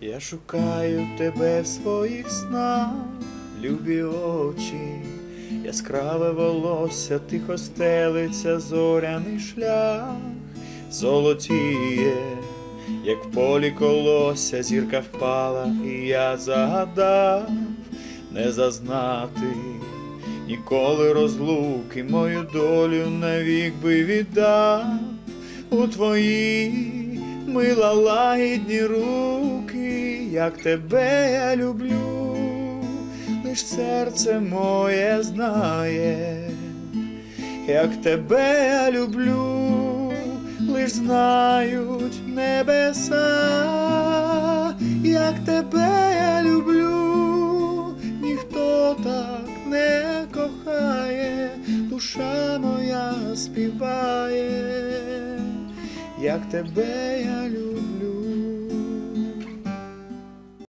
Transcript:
Я шукаю тебе в своїх снах, любі очі, яскраве волосся, тихо стелиться зоряний шлях, золотіє, як в полі колосся. зірка впала, і я загадав не зазнати ніколи розлуки, мою долю навік би віддав. У твої мила лагідні руки, як тебе я люблю, лиш серце моє знає, як тебе я люблю, лиш знають небеса, як тебе душа моя співає, як тебе я люблю.